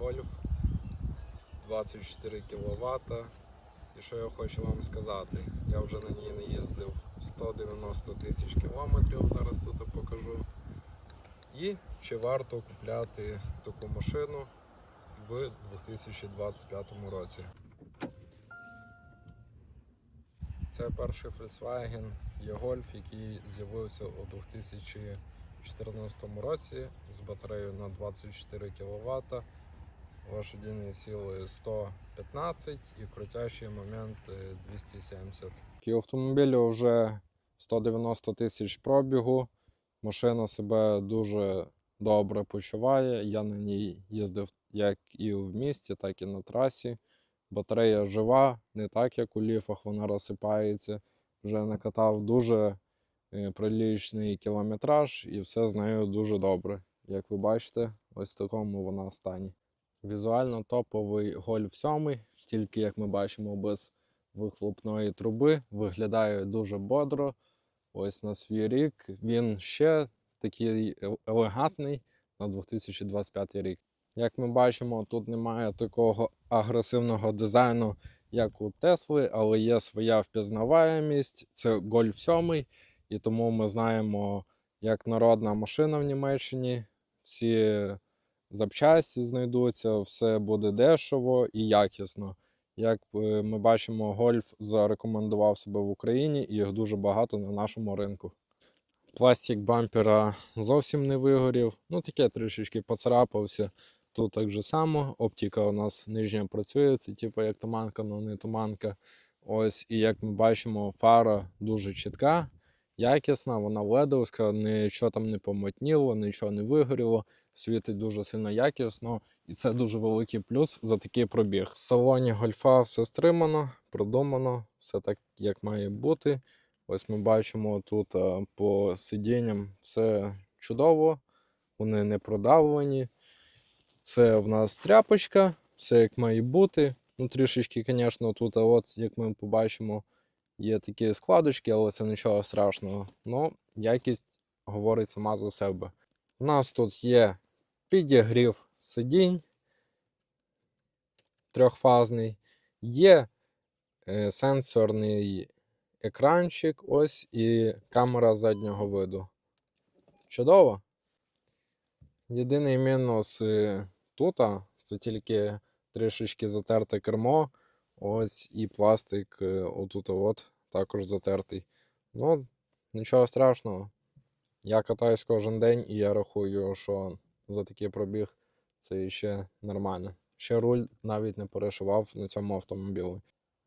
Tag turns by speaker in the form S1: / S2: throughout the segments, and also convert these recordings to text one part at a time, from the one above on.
S1: Golf 24 кВт. І що я хочу вам сказати, я вже на ній не їздив 190 тисяч кілометрів, зараз тут покажу. І чи варто купляти таку машину в 2025 році. Це перший Volkswagen E-Golf, який з'явився у 2014 році з батареєю на 24 кВт, лошадині сили 115 і крутящий момент е, 270. І автомобілю вже 190 тисяч пробігу. Машина себе дуже добре почуває. Я на ній їздив як і в місті, так і на трасі. Батарея жива, не так як у ліфах, вона розсипається. Вже накатав дуже е, прилічний кілометраж і все з нею дуже добре. Як ви бачите, ось в такому вона стані. Візуально топовий Golf 7, тільки як ми бачимо, без вихлопної труби. Виглядає дуже бодро. Ось на свій рік. Він ще такий елегантний на 2025 рік. Як ми бачимо, тут немає такого агресивного дизайну, як у Тесли, але є своя впізнаваємість. Це Golf 7, і тому ми знаємо, як народна машина в Німеччині. Всі запчасті знайдуться, все буде дешево і якісно. Як е, ми бачимо, Гольф зарекомендував себе в Україні і їх дуже багато на нашому ринку. Пластик бампера зовсім не вигорів. Ну, таке трішечки поцарапався. Тут так же само. Оптика у нас нижня працює, це типу як туманка, але не туманка. Ось, і як ми бачимо, фара дуже чітка, якісна, вона ледовська, нічого там не помотніло, нічого не вигоріло, світить дуже сильно якісно, і це дуже великий плюс за такий пробіг. В салоні гольфа все стримано, продумано, все так, як має бути. Ось ми бачимо тут а, по сидінням все чудово, вони не продавлені. Це в нас тряпочка, все як має бути. Ну, трішечки, звісно, тут, от, як ми побачимо, є такі складочки, але це нічого страшного. Ну, якість говорить сама за себе. У нас тут є підігрів сидінь трьохфазний, є е, сенсорний екранчик, ось і камера заднього виду. Чудово. Єдиний мінус е, тут це тільки трішечки затерте кермо. Ось і пластик е, отут от також затертий. Ну, нічого страшного. Я катаюсь кожен день і я рахую, що за такий пробіг це ще нормально. Ще руль навіть не перешивав на цьому автомобілі.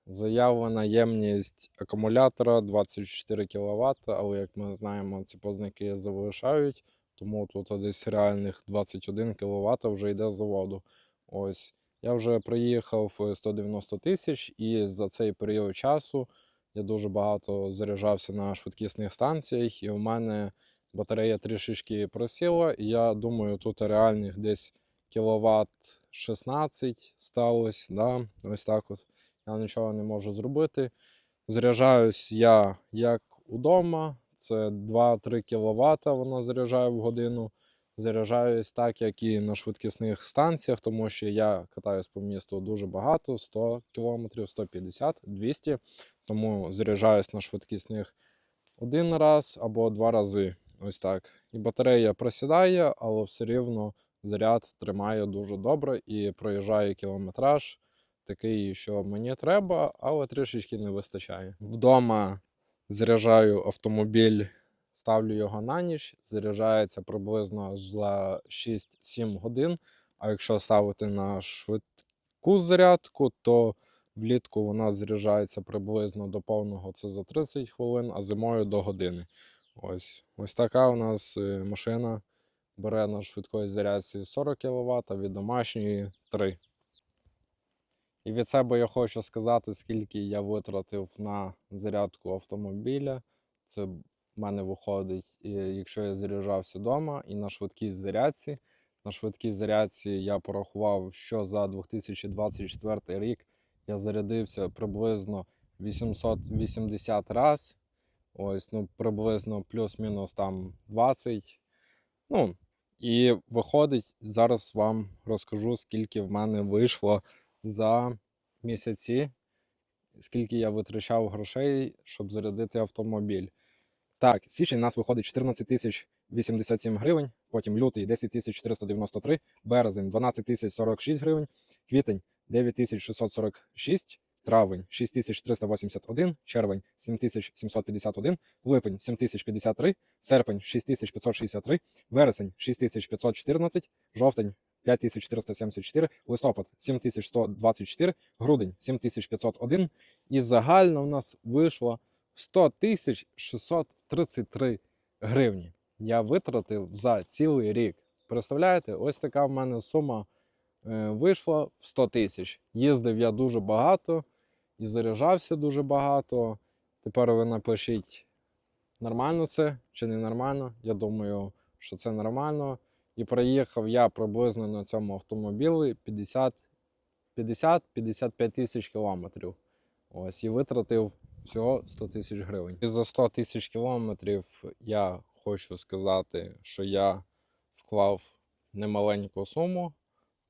S1: Заявлена ємність акумулятора 24 кВт, але як ми знаємо, ці познаки залишають, тому тут десь реальних 21 кВт вже йде з заводу. Ось. Я вже проїхав е, 190 тисяч, і за цей період часу я дуже багато заряджався на швидкісних станціях, і у мене батарея трішечки просіла. І я думаю, тут реальних десь кіловат 16 сталося. Да? Ось так от. Я нічого не можу зробити. Заряджаюсь я як удома, це 2-3 кВт воно заряджає в годину. Заряджаюсь так, як і на швидкісних станціях, тому що я катаюсь по місту дуже багато, 100 км, 150, 200. Тому заряджаюсь на швидкісних один раз або два рази. Ось так. І батарея просідає, але все рівно заряд тримає дуже добре і проїжджає кілометраж такий, що мені треба, але трішечки не вистачає. Вдома заряджаю автомобіль, ставлю його на ніч, заряджається приблизно за 6-7 годин. А якщо ставити на швидку зарядку, то влітку вона заряджається приблизно до повного це за 30 хвилин, а зимою до години. Ось, ось така у нас е, машина бере на швидкої зарядці 40 кВт, а від домашньої 3. І від себе я хочу сказати, скільки я витратив на зарядку автомобіля. Це в мене виходить, якщо я заряджався вдома і на швидкій зарядці. На швидкій зарядці я порахував, що за 2024 рік я зарядився приблизно 880 раз. Ось, ну, приблизно плюс-мінус там 20. Ну, І виходить, зараз вам розкажу, скільки в мене вийшло за місяці, скільки я витрачав грошей, щоб зарядити автомобіль. Так, січень у нас виходить 14 тисяч 87 гривень, потім лютий 10 тисяч 493, березень 12 тисяч 46 гривень, квітень 9 тисяч 646, травень 6 тисяч 381, червень 7 тисяч 751, липень 7 тисяч 53, серпень 6 тисяч 563, вересень 6 тисяч 514, жовтень 5474, листопад 7124, грудень 7501 і загально в нас вийшло 100 тисяч 633 гривні. Я витратив за цілий рік. Представляєте, ось така в мене сума е, вийшла в 100 тисяч. Їздив я дуже багато і заряджався дуже багато. Тепер ви напишіть, нормально це чи не нормально. Я думаю, що це нормально. І проїхав я приблизно на цьому автомобілі 50-55 тисяч кілометрів. Ось і витратив всього 100 тисяч гривень. І за 100 тисяч кілометрів я хочу сказати, що я вклав немаленьку суму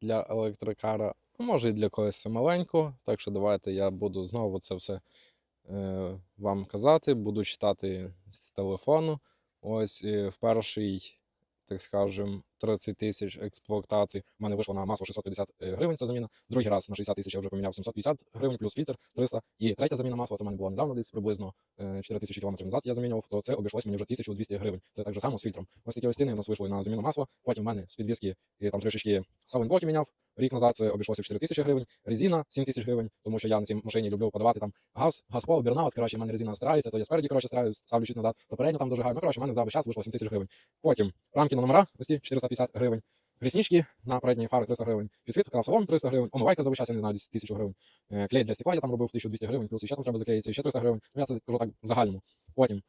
S1: для електрокара, а може і для когось маленьку. Так що давайте я буду знову це все е, вам казати, буду читати з телефону. Ось е, в перший, так скажем, 30 тисяч експлуатацій. У мене вийшло на масло 650 гривень, Ця заміна. Другий раз на 60 тисяч я вже поміняв 750 гривень, плюс фільтр 300. І третя заміна масла, це в мене була недавно десь приблизно е, 4 тисячі кілометрів назад я замінював, то це обійшлось мені вже 1200 гривень. Це так же само з фільтром. Ось такі ось ціни у нас вийшли на заміну масла. Потім в мене з підвіски е, там трішечки саундблоки міняв. Рік назад це обійшлося в 4 тисячі гривень, резина 7 тисяч гривень, тому що я на цій машині люблю подавати там газ, газпол, бірнаут, коротше, в мене резина старається, то я спереді, коротше, стараюсь, ставлю чуть назад, то передню там гарно. Ну, коротше, в мене за весь час вийшло 7 тисяч гривень. Потім рамки на номера, ось ці 450 гривень. Ріснички на передній фари 300 гривень, підсвітка в салон 300 гривень, омивайка за час, я не знаю, десь 1000 гривень. Е, Клей для стекла я там робив 1200 гривень, плюс ще там треба заклеїти, ще 300 гривень. Ну я це кажу так в загальному. Потім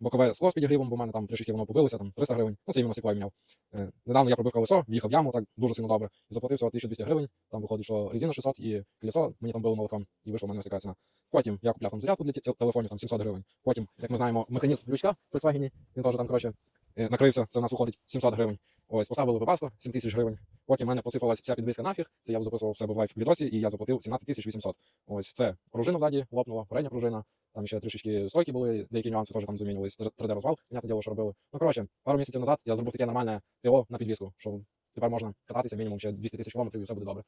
S1: бокове скло з підігрівом, бо в мене там трішки воно побилося, там 300 гривень. Ну це іменно стекло я міняв. Е, Недавно я пробив колесо, в'їхав в яму, так дуже сильно добре. І заплатив всього 1200 гривень. Там виходить, що резина 600 і колесо мені там було молотком, і вийшло в мене ось така ціна. Потім я купляв там зарядку для телефонів, там 700 гривень. Потім, як ми знаємо, механізм ключка в Volkswagen, він теж там, коротше, е, накрився, це в нас виходить 700 гривень. Ось, поставили випасло 7 тисяч гривень. Потім в мене посипалась вся підвіска нафіг. Це я записував в себе в лайф відосі, і я заплатив 17 тисяч 800. Ось це пружина ззаді лопнула, передня пружина. Там ще трішечки стойки були, деякі нюанси теж там замінювались. 3D розвал, понятне діло, що робили. Ну коротше, пару місяців назад я зробив таке нормальне ТО на підвіску, що тепер можна кататися мінімум ще 200 тисяч кілометрів і все буде добре.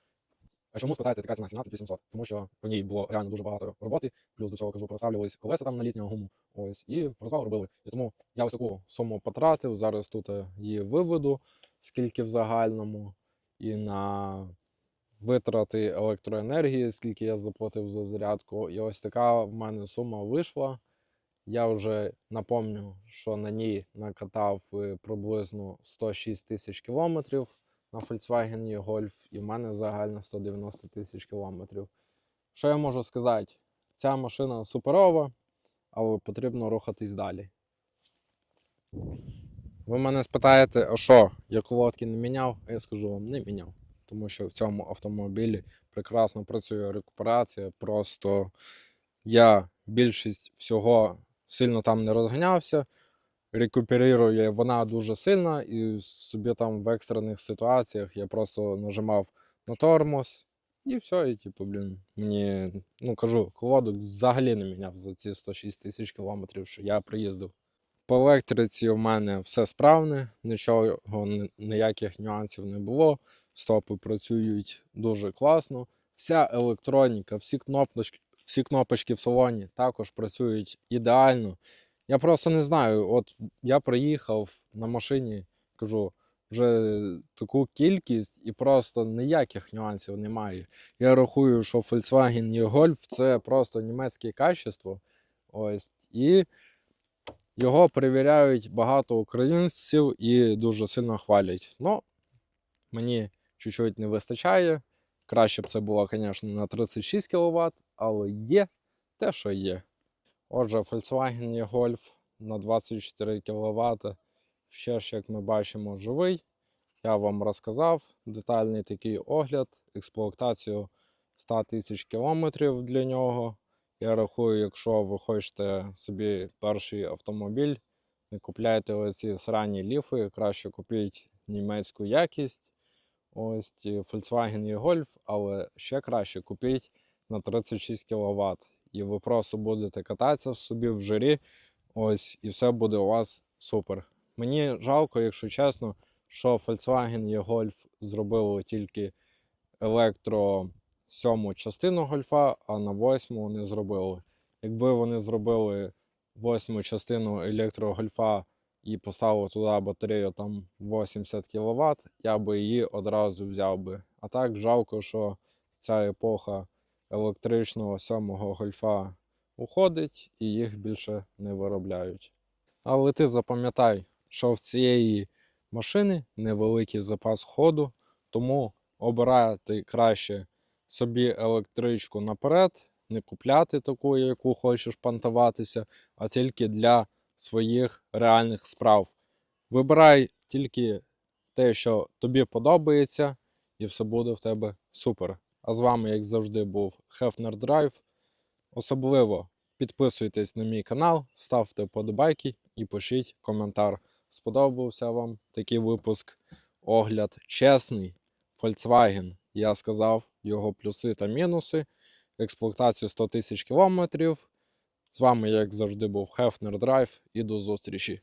S1: А чому спитаєте, така ціна 17 800? Тому що по ній було реально дуже багато роботи. Плюс до цього кажу, проставлювались колеса там на літнього гуму. Ось і розвал робили. І тому я ось таку суму потратив. Зараз тут е, її виведу, скільки в загальному, і на витрати електроенергії, скільки я заплатив за зарядку. І ось така в мене сума вийшла. Я вже напомню, що на ній накатав е, приблизно 106 тисяч кілометрів на Volkswagen Golf, і в мене загально 190 тисяч кілометрів. Що я можу сказати? Ця машина суперова, але потрібно рухатись далі. Ви мене спитаєте, а що, я колодки не міняв? А я скажу вам, не міняв. Тому що в цьому автомобілі прекрасно працює рекуперація. Просто я більшість всього сильно там не розганявся. Рекуперує вона дуже сильно, і собі там в екстрених ситуаціях я просто нажимав на тормоз, і все, і типу, блін, мені, ну кажу, колодок взагалі не міняв за ці 106 тисяч кілометрів, що я приїздив. По електриці в мене все справне, нічого, ніяких нюансів не було. Стопи працюють дуже класно. Вся електроніка, всі кнопочки, всі кнопочки в салоні також працюють ідеально. Я просто не знаю. От я приїхав на машині, кажу, вже таку кількість і просто ніяких нюансів немає. Я рахую, що Volkswagen e-Golf це просто німецьке качество. Ось. І його перевіряють багато українців і дуже сильно хвалять. Ну, мені чуть-чуть не вистачає. Краще б це було, звісно, на 36 кВт, але є те, що є. Отже, Volkswagen e-Golf на 24 кВт. Ще ж, як ми бачимо, живий. Я вам розказав детальний такий огляд, експлуатацію 100 тисяч кілометрів для нього. Я рахую, якщо ви хочете собі перший автомобіль, не купляйте оці срані ліфи, краще купіть німецьку якість. Ось Volkswagen e-Golf, але ще краще купіть на 36 кВт. І ви просто будете кататися собі в жирі. Ось, і все буде у вас супер. Мені жалко, якщо чесно, що Volkswagen e-Golf зробили тільки електро сьому частину гольфа, а на восьму не зробили. Якби вони зробили восьму частину електрогольфа і поставили туди батарею там 80 кВт, я би її одразу взяв би. А так жалко, що ця епоха електричного сьомого гольфа уходить і їх більше не виробляють. Але ти запам'ятай, що в цієї машини невеликий запас ходу, тому обирати краще собі електричку наперед, не купляти таку, яку хочеш пантуватися, а тільки для своїх реальних справ. Вибирай тільки те, що тобі подобається, і все буде в тебе супер. А з вами, як завжди, був Hefner Drive. Особливо підписуйтесь на мій канал, ставте подобайки і пишіть коментар. Сподобався вам такий випуск огляд чесний. Volkswagen. Я сказав його плюси та мінуси. Експлуатацію 100 тисяч кілометрів. З вами, як завжди, був Hefner Drive і до зустрічі.